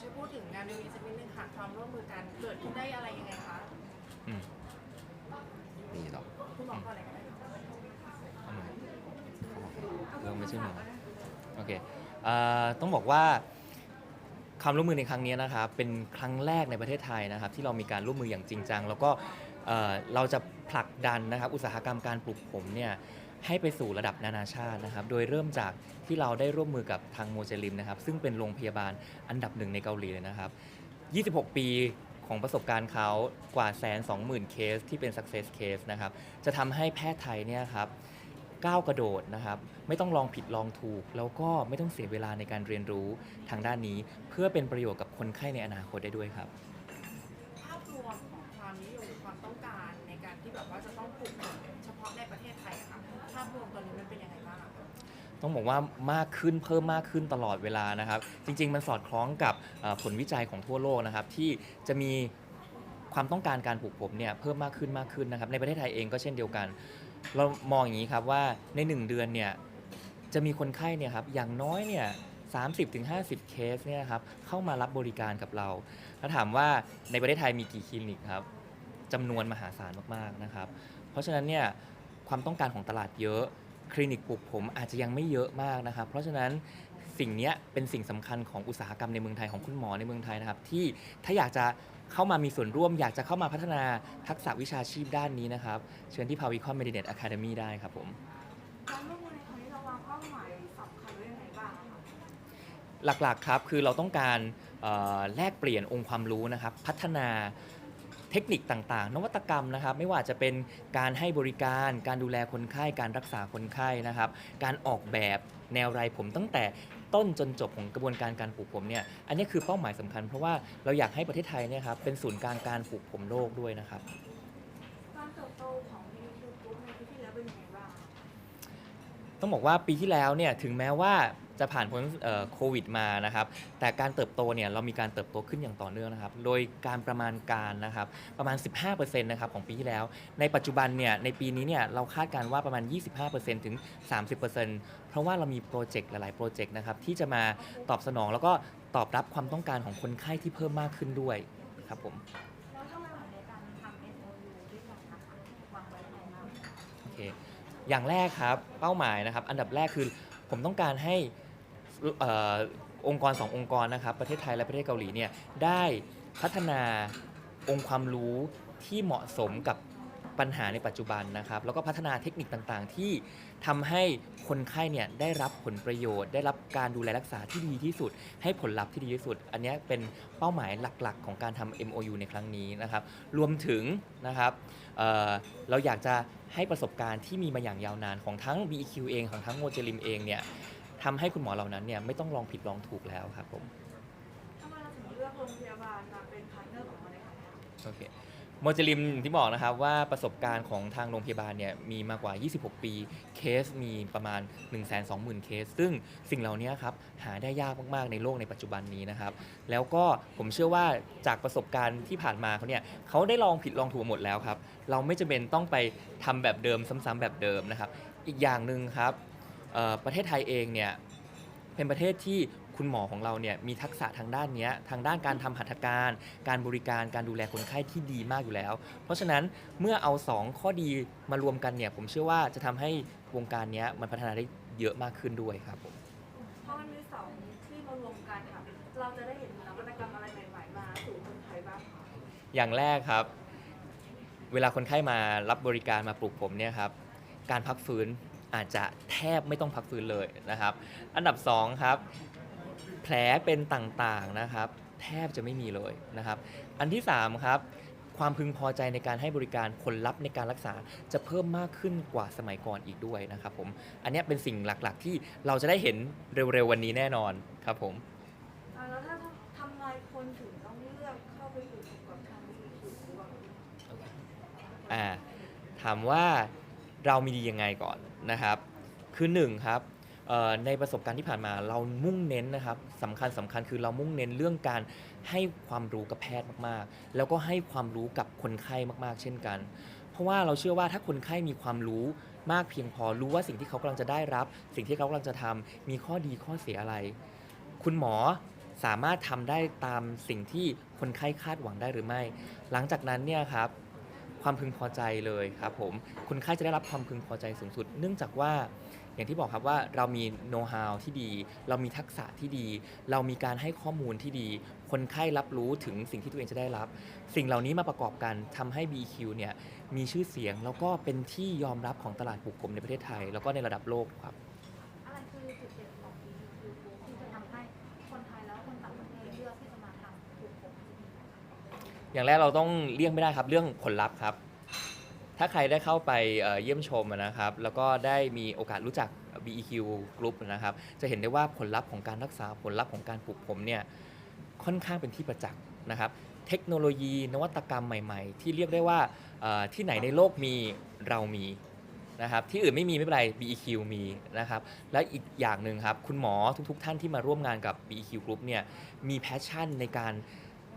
ช่วยพูดถึงงานเร็วนี้สักนิดนึงค่ะความร่วมมือกันเกิดขึ้นได้อะไรยังไงคะอืมนี่หรอคุณหมอก่อนเลยก็ได้ทำไมเรื่องไม่ใช่หมอโอเคเอ่อต้องบอกว่าความร่วมมือในครั้งนี้นะครับเป็นครั้งแรกในประเทศไทยนะครับ ที่เรามีการร่วมมืออย่างจริงจัง แล้วก็เอ่อเราจะผลักดันนะครับ อุตสาหกรรมการปลูกผมเนี่ย ให้ไปสู่ระดับนานาชาตินะครับ โดยเริ่มจากที่เราได้ร่วมมือกับทางโมเจลิมนะครับ ซึ่งเป็นโรงพยาบาลอันดับหนึ่งในเกาหลีเลยนะครับ 26 ปีของประสบการณ์เขากว่าแสนสองหมื่นเคสที่เป็น success case นะครับ จะทำให้แพทย์ไทยเนี่ยครับก้าวกระโดดนะครับ ไม่ต้องลองผิดลองถูก แล้วก็ไม่ต้องเสียเวลาในการเรียนรู้ทางด้านนี้ เพื่อเป็นประโยชน์กับคนไข้ในอนาคตได้ด้วยครับ ภาพรวมของ ความนิยมความต้องการในการที่แบบว่าจะต้องปลูกผมเฉพาะในประเทศไทยอะค่ะภาพรวมตอนนี้มันเป็นยังไงบ้างอะคะ ต้องบอกว่ามากขึ้นเพิ่มมากขึ้นตลอดเวลานะครับ จริง ๆ มันสอดคล้องกับเอ่อผลวิจัยของทั่วโลกนะครับ ที่จะมีความต้องการการปลูกผมเนี่ยเพิ่มมากขึ้นมากขึ้นนะครับ ในประเทศไทยเองก็เช่นเดียวกัน เรามองอย่างนี้ครับว่าใน 1 เดือนเนี่ยจะมีคนไข้เนี่ยครับอย่างน้อยเนี่ย30-50 เคสเนี่ยครับเข้ามารับบริการกับเราแล้วถามว่าในประเทศไทยมีกี่คลินิกครับ จำนวนมหาศาลมากๆนะครับ เพราะฉะนั้นเนี่ยความต้องการของตลาดเยอะ คลินิกปลูกผมอาจจะยังไม่เยอะมากนะครับ เพราะฉะนั้นสิ่งเนี้ยเป็นสิ่งสำคัญของอุตสาหกรรมในเมืองไทยของคุณหมอในเมืองไทยนะครับ ที่ถ้าอยากจะเข้ามามีส่วนร่วม อยากจะเข้ามาพัฒนาทักษะวิชาชีพด้านนี้นะครับ เชิญที่พาวิคอนเมดิเนตอะคาเดมีได้ครับผมการร่วมมือในครั้งนี้เราวางเป้าหมายสำคัญไว้ยังไงบ้างอะคะหลักๆครับคือเราต้องการเอ่อแลกเปลี่ยนองค์ความรู้นะครับ พัฒนา เทคนิคต่างๆ นวัตกรรมนะครับ ไม่ว่าจะเป็นการให้บริการ การดูแลคนไข้ การรักษาคนไข้นะครับ การออกแบบแนวไรผมตั้งแต่ต้นจนจบของกระบวนการการปลูกผมเนี่ย อันนี้คือเป้าหมายสำคัญ เพราะว่าเราอยากให้ประเทศไทยเนี่ยครับเป็นศูนย์กลางการปลูกผมโลกด้วยนะครับการเติบโตของยูทูบกรุ๊ปในปีที่แล้วเป็นยังไงบ้างอะต้องบอกว่าปีที่แล้วเนี่ยถึงแม้ว่า จะผ่านพ้นโควิดมานะครับ แต่การเติบโตเนี่ยเรามีการเติบโตขึ้นอย่างต่อเนื่องนะครับ โดยการประมาณการนะครับประมาณ 15%นะครับของปีที่แล้ว ในปัจจุบันเนี่ยในปีนี้เนี่ยเราคาดการณ์ว่าประมาณ 25%ถึง 30%เพราะว่าเรามีโปรเจกต์หลาย ๆ โปรเจกต์นะครับที่จะมาตอบสนองแล้วก็ตอบรับความต้องการของคนไข้ที่เพิ่มมากขึ้นด้วยครับผมอย่างแรกครับเป้าหมายนะครับ อันดับแรกคือผมต้องการให้ เอ่อองค์กรสององค์กรนะครับประเทศไทยและประเทศเกาหลีเนี่ยได้พัฒนาองค์ความรู้ที่เหมาะสมกับปัญหาในปัจจุบันนะครับแล้วก็พัฒนาเทคนิคต่างๆ ที่ทำให้คนไข้เนี่ยได้รับผลประโยชน์ ได้รับการดูแลรักษาที่ดีที่สุด ให้ผลลัพธ์ที่ดีที่สุด อันเนี้ยเป็นเป้าหมายหลักๆ ของการทำ MOU ในครั้งนี้นะครับ รวมถึงนะครับเอ่อเราอยากจะให้ประสบการณ์ที่มีมาอย่างยาวนานของทั้ง BEQ เองของทั้งโมเจลิมเองเนี่ย ทำให้คุณหมอเหล่านั้นเนี่ยไม่ต้องลองผิดลองถูกแล้วครับผมทำไมเราถึงเลือกโรงพยาบาลมาเป็นพาร์ทเนอร์ของเราในครั้งนี้อะโอเคโมเจลิมอย่างที่บอกนะครับว่าประสบการณ์ของทางโรงพยาบาลเนี่ยมีมากกว่า 26 ปี เคสมีประมาณ 1 2 0 0 0 0 เคส ซึ่งสิ่งเหล่านี้ครับหาได้ยากมาก ๆ ในโลกในปัจจุบันนี้นะครับ แล้วก็ผมเชื่อว่าจากประสบการณ์ที่ผ่านมาเขาเนี่ยเขาได้ลองผิดลองถูกหมดแล้วครับ เราไม่จำเป็นต้องไปทำแบบเดิมซ้ำๆแบบเดิมนะครับ อีกอย่างหนึ่งครับเอ่อ ประเทศไทยเองเนี่ยเป็นประเทศที่คุณหมอของเราเนี่ยมีทักษะทางด้านเนี้ยทางด้านการทำหัตถการ การบริการการดูแลคนไข้ที่ดีมากอยู่แล้ว เพราะฉะนั้นเมื่อเอา 2 ข้อดีมารวมกันเนี่ยผมเชื่อว่าจะทำให้วงการเนี้ยมันพัฒนาได้เยอะมากขึ้นด้วยครับผมเพราะมันมีสองที่มารวมกันค่ะเราจะได้เห็นนวัตกรรมอะไรใหม่ๆมาสู่คนไทยบ้างคะอย่างแรกครับ เวลาคนไข้มารับบริการมาปลูกผมเนี่ยครับการพักฟื้น อาจจะแทบไม่ต้องพักฟื้นเลยนะครับ อันดับสองครับแผลเป็นต่างๆนะครับ แทบจะไม่มีเลยนะครับ อันที่สามครับความพึงพอใจในการให้บริการผลลัพธ์ในการรักษาจะเพิ่มมากขึ้นกว่าสมัยก่อนอีกด้วยนะครับผม อันเนี้ยเป็นสิ่งหลักๆ ที่เราจะได้เห็นเร็วๆวันนี้แน่นอนครับผมอ่าแล้วถ้าทำไงคนถึงต้องเลือกเข้าไปอยู่กับทางวีคิวบ้างอ่าถามว่า เรามีดียังไงก่อนนะครับ คือหนึ่งครับในประสบการณ์ที่ผ่านมาเรามุ่งเน้นนะครับสำคัญสำคัญคือเรามุ่งเน้นเรื่องการให้ความรู้กับแพทย์มากๆ แล้วก็ให้ความรู้กับคนไข้มากๆ เช่นกัน เพราะว่าเราเชื่อว่าถ้าคนไข้มีความรู้มากเพียงพอรู้ว่าสิ่งที่เขากำลังจะได้รับ สิ่งที่เขากำลังจะทำมีข้อดีข้อเสียอะไร คุณหมอสามารถทำได้ตามสิ่งที่คนไข้คาดหวังได้หรือไม่ หลังจากนั้นเนี่ยครับ ความพึงพอใจเลยครับผมคนไข้จะได้รับความพึงพอใจสูงสุด เนื่องจากว่าอย่างที่บอกครับว่าเรามีโน้ตฮาวที่ดี เรามีทักษะที่ดี เรามีการให้ข้อมูลที่ดี คนไข้รับรู้ถึงสิ่งที่ตัวเองจะได้รับ สิ่งเหล่านี้มาประกอบกันทำให้ BQ เนี่ยมีชื่อเสียง แล้วก็เป็นที่ยอมรับของตลาดปลูกผมในประเทศไทย แล้วก็ในระดับโลกครับ อะไรคือจุดเด่นของ BBQ Group ที่จะทำให้คนไทยแล้วคนต่างประเทศเลือกที่จะมาทำปลูกผมที่นี่ อย่างแรกเราต้องเลี่ยงไม่ได้ครับเรื่องผลลัพธ์ครับ ถ้าใครได้เข้าไปเยี่ยมชมนะครับ แล้วก็ได้มีโอกาสรู้จัก BEQ Group นะครับ จะเห็นได้ว่าผลลัพธ์ของการรักษาผลลัพธ์ของการปลูกผมเนี่ยค่อนข้างเป็นที่ประจักษ์นะครับ เทคโนโลยีนวัตกรรมใหม่ ๆ ที่เรียกได้ว่าที่ไหนในโลกมีเรามีนะครับที่อื่นไม่มีไม่เป็นไร BEQ มีนะครับและอีกอย่างหนึ่งครับ คุณหมอทุกๆ ท่านที่มาร่วมงานกับ BEQ Group เนี่ยมีแพชชั่นในการ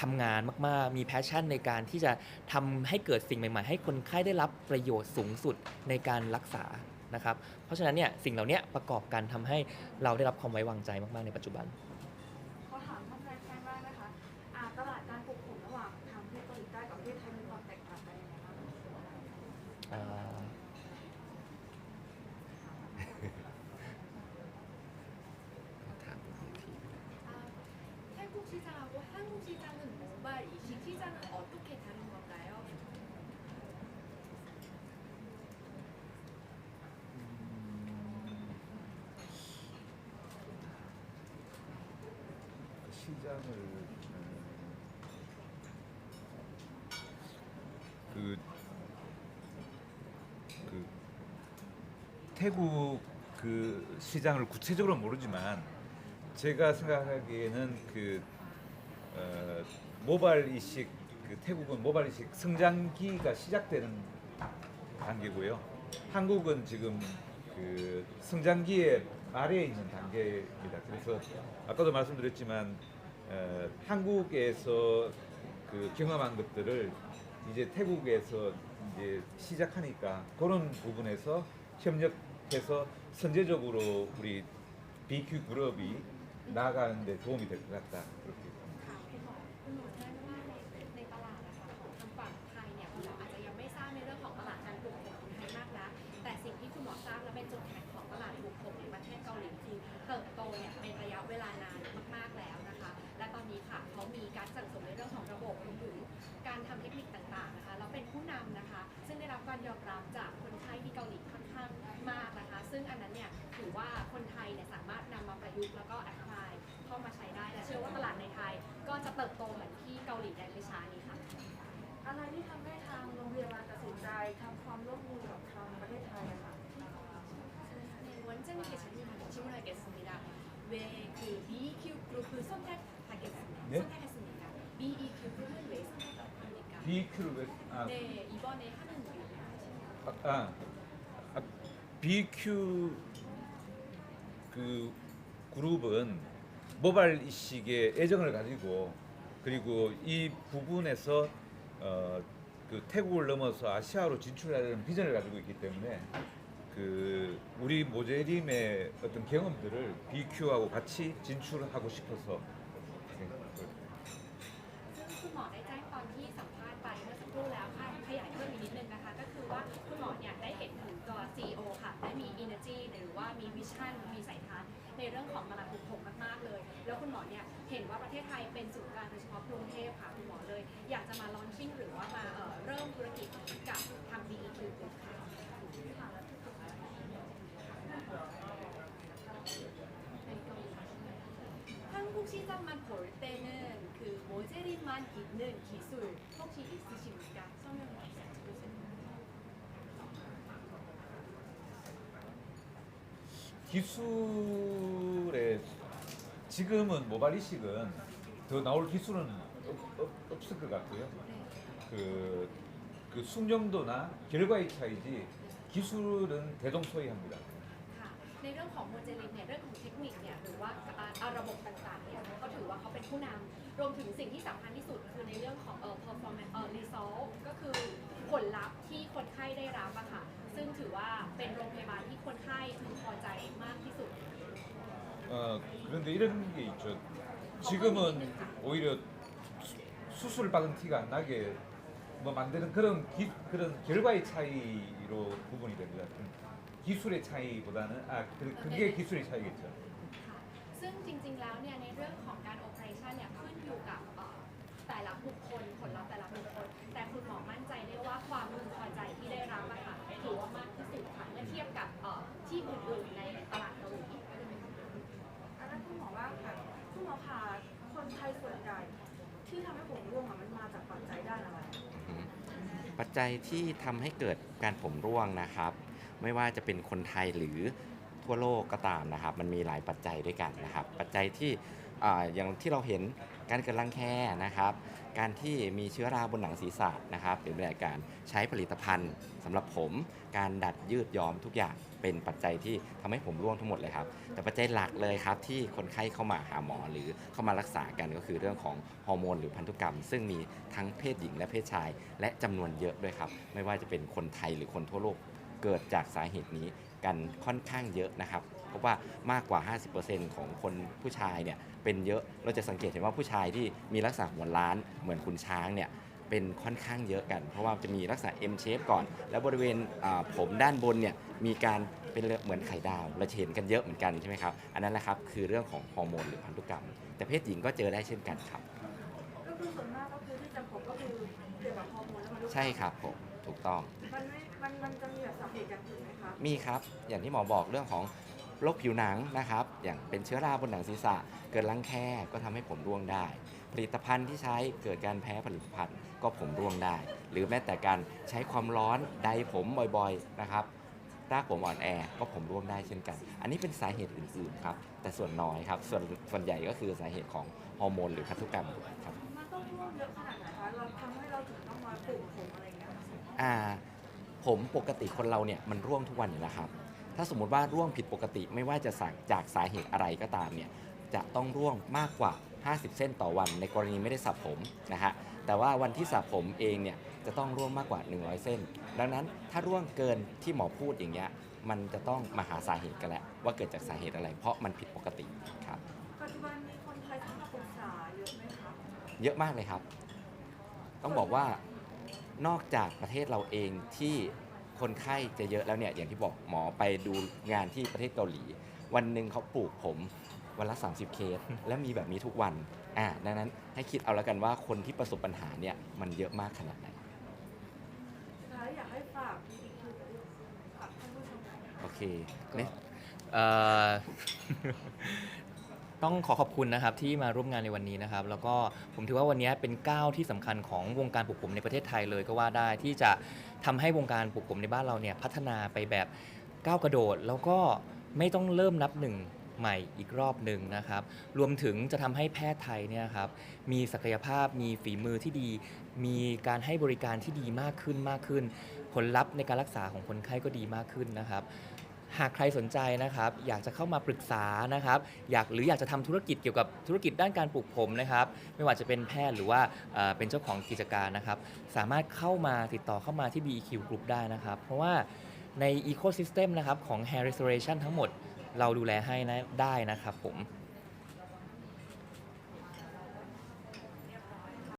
ทำงานมาก ๆ มีแพชชั่นในการที่จะทำให้เกิดสิ่งใหม่ ๆ ให้คนไข้ได้รับประโยชน์สูงสุดในการรักษานะครับ เพราะฉะนั้นเนี่ยสิ่งเหล่านี้ประกอบกันทำให้เราได้รับความไว้วางใจมาก ๆ ในปัจจุบัน 시장을 그, 그 태국 그 시장을 구체적으로 모르지만 제가 생각하기에는 그 어, 모발 이식 그 태국은 모발 이식 성장기가 시작되는 단계고요. 한국은 지금 그 성장기의 아래에 있는 단계입니다. 그래서 아까도 말씀드렸지만 어, 한국에서 그 경험한 것들을 이제 태국에서 이제 시작하니까 그런 부분에서 협력해서 선제적으로 우리 BQ 그룹이 나아가는데 도움이 될 것 같다. 그렇게 ซึ่งอันนั้นเนี่ยถือว่าคนไทยเนี่ยสามารถนำมาประยุกต์แล้วก็แอพพลายเข้ามาใช้ได้และเชื่อว่าตลาดในไทย ก็จะเติบโตเหมือนที่เกาหลีในไม่ช้านี้ค่ะ อะไรที่ทำให้ทางโรงพยาบาลตัดสินใจทำความร่วมมือกับทางประเทศไทยอะค่ะ 네, 원장님께 질문- 질문하겠습니다. 왜 그 BEQ 그룹을 선택하겠습니다. 네? 선택했습니까? BEQ 그룹은 왜 선택합니까? BQ를 왜 아, 네, 이번에 하는 이유. 아, 아, 아, BQ 그 그룹은 모발 이식에 애정을 가지고 그리고 이 부분에서 어, 그 태국을 넘어서 아시아로 진출하려는 비전을 가지고 있기 때문에 그 우리 모재림의 어떤 경험들을 BQ하고 같이 진출하고 싶어서 เรื่องของตลาดปลูกผมมากๆเลย แล้วคุณหมอเนี่ยเห็นว่าประเทศไทยเป็นศูนย์กลางโดยเฉพาะกรุงเทพค่ะคุณหมอเลย อยากจะมา launching หรือว่ามาเอ่อเริ่มธุรกิจกับทาง BEQ ค่ะ 한국 시장만 볼 때는 그 모재림만 있는 기술 혹시 있으십니까? 기술에 지금은 모발 이식은 더 나올 기술은 없, 없, 없을 것 같고요. 그, 그 숙련도나 결과의 차이지 기술은 대동소이합니다. ค่ะในเรื่องของโมเจลินเนี่ยเรื่องของเทคนิคเนี่ยหรือว่าอ่าเอาระบบต่างๆเนี่ยก็ถือว่าเขาเป็นผู้นำรวมถึงสิ่งที่สำคัญที่สุดคือในเรื่องของเอ่อ performance เอ่อ result ก็คือ ผลลัพธ์ที่คนไข้ได้รับอะค่ะ ซึ่งถือว่าเป็นโรงพยาบาลที่คนไข้พึงพอใจมากที่สุด 어, 그런데 이런 게 있죠. 지금은 오히려 수- 수술을 받은 티가 안 나게 뭐 만드는 그런 기, 그런 결과의 차이로 구분이 됩니다. 기술의 차이보다는 아 그- 그게 기술의 차이겠죠. ค่ะซึ่งจริงๆ แล้วเนี่ยในเรื่องของการโอเปอเรชันเนี่ยขึ้นอยู่กับเอ่อแต่ละบุคคลผลลัพธ์แต่ละบุคคล แต่คุณหมอมั่นใจได้ว่าความพึงพอ ปัจจัยที่ทำให้เกิดการผมร่วงนะครับ ไม่ว่าจะเป็นคนไทยหรือทั่วโลกก็ตามนะครับ มันมีหลายปัจจัยด้วยกันนะครับ ปัจจัยที่ออย่างที่เราเห็น การเกิดรังแคนะครับ การที่มีเชื้อราบนหนังศีรษะนะครับหรือในการใช้ผลิตภัณฑ์สำหรับผม การดัดยืดย้อมทุกอย่างเป็นปัจจัยที่ทำให้ผมร่วงทั้งหมดเลยครับ แต่ปัจจัยหลักเลยครับที่คนไข้เข้ามาหาหมอหรือเข้ามารักษากันก็คือเรื่องของฮอร์โมนหรือพันธุกรรม ซึ่งมีทั้งเพศหญิงและเพศชาย และจำนวนเยอะด้วยครับ ไม่ว่าจะเป็นคนไทยหรือคนทั่วโลกเกิดจากสาเหตุนี้กันค่อนข้างเยอะนะครับ เพราะว่ามากกว่า 50%ของคนผู้ชายเนี่ย เป็นเยอะ เราจะสังเกตเห็นว่าผู้ชายที่มีลักษณะหัวล้านเหมือนคุณช้างเนี่ยเป็นค่อนข้างเยอะกัน เพราะว่าจะมีลักษณะ M shape ก่อน แล้วบริเวณอ่าผมด้านบนเนี่ยมีการเป็นเหมือนไข่ดาวเราจะเห็นกันเยอะเหมือนกันใช่ไหมครับ อันนั้นแหละครับคือเรื่องของฮอร์โมนหรือพันธุกรรม แต่เพศหญิงก็เจอได้เช่นกันครับ ก็คือส่วนมากก็คือที่จะผมก็คือเกี่ยวกับฮอร์โมนและมันใช่ครับผมถูกต้อง มันไม่มันมันจะมีแบบสาเหตุอย่างอื่นไหมคะมีครับอย่างที่หมอบอกเรื่องของ โรคผิวหนังนะครับ อย่างเป็นเชื้อราบนหนังศีรษะ เกิดรังแคก็ทำให้ผมร่วงได้ ผลิตภัณฑ์ที่ใช้เกิดการแพ้ผลิตภัณฑ์ก็ผมร่วงได้ หรือแม้แต่การใช้ความร้อนใดผมบ่อยๆนะครับรากผมอ่อนแอก็ผมร่วงได้เช่นกัน อันนี้เป็นสาเหตุอื่นๆครับ แต่ส่วนน้อยครับ ส่วนส่วนใหญ่ก็คือสาเหตุของฮอร์โมนหรือพันธุกรรมครับมันต้องร่วมเยอะขนาดไหนคะเราทำให้เราถึงต้องมาปลูกผมอะไรอย่างเงี้ยค่ะอ่าผมปกติคนเราเนี่ยมันร่วงทุกวันอยู่แล้วครับ ถ้าสมมุติว่าร่วงผิดปกติไม่ว่าจะจากจากสาเหตุอะไรก็ตามเนี่ยจะต้องร่วงมากกว่า 50 เส้นต่อวัน ในกรณีไม่ได้สระผมนะฮะแต่ว่าวันที่สระผมเองเนี่ยจะต้องร่วงมากกว่า 100 เส้น ดังนั้นถ้าร่วงเกินที่หมอพูดอย่างเงี้ยมันจะต้องมาหาสาเหตุกันแหละว่าเกิดจากสาเหตุอะไร เพราะมันผิดปกติครับปัจจุบันมีคนไทยเข้ามาปรึกษาเยอะไหมคะเยอะมากเลยครับ ต้องบอกว่านอกจากประเทศเราเองที่ คนไข้จะเยอะแล้วเนี่ยอย่างที่บอกหมอไปดูงานที่ประเทศเกาหลี วันหนึ่งเขาปลูกผมวันละ 30 เคส และมีแบบนี้ทุกวันอ่าดังนั้นให้คิดเอาแล้วกันว่าคนที่ประสบปัญหาเนี่ยมันเยอะมากขนาดไหนสุดท้ายอยากให้ฝากอีกคือฝากท่านผู้ชมหน่อยโอเคก็เนี่ยเอ่อต้องขอขอบคุณนะครับที่มาร่วมงานในวันนี้นะครับ แล้วก็ผมถือว่าวันนี้เป็นก้าวที่สำคัญของวงการปลูกผมในประเทศไทยเลยก็ว่าได้ที่จะ ทำให้วงการปลูกผมในบ้านเราเนี่ยพัฒนาไปแบบก้าวกระโดด แล้วก็ไม่ต้องเริ่มนับหนึ่งใหม่อีกรอบหนึ่งนะครับ รวมถึงจะทำให้แพทย์ไทยเนี่ยครับมีศักยภาพมีฝีมือที่ดี มีการให้บริการที่ดีมากขึ้นมากขึ้น ผลลัพธ์ในการรักษาของคนไข้ก็ดีมากขึ้นนะครับ หากใครสนใจนะครับ อยากจะเข้ามาปรึกษานะครับ อยากหรืออยากจะทำธุรกิจเกี่ยวกับธุรกิจด้านการปลูกผมนะครับ ไม่ว่าจะเป็นแพทย์หรือว่าเเป็นเจ้าของกิจการนะครับ สามารถเข้ามาติดต่อเข้ามาที่ BEQ Group ได้นะครับ เพราะว่าใน Ecosystem นะครับของ Hair Restoration ทั้งหมดเราดูแลให้นะได้นะครับผม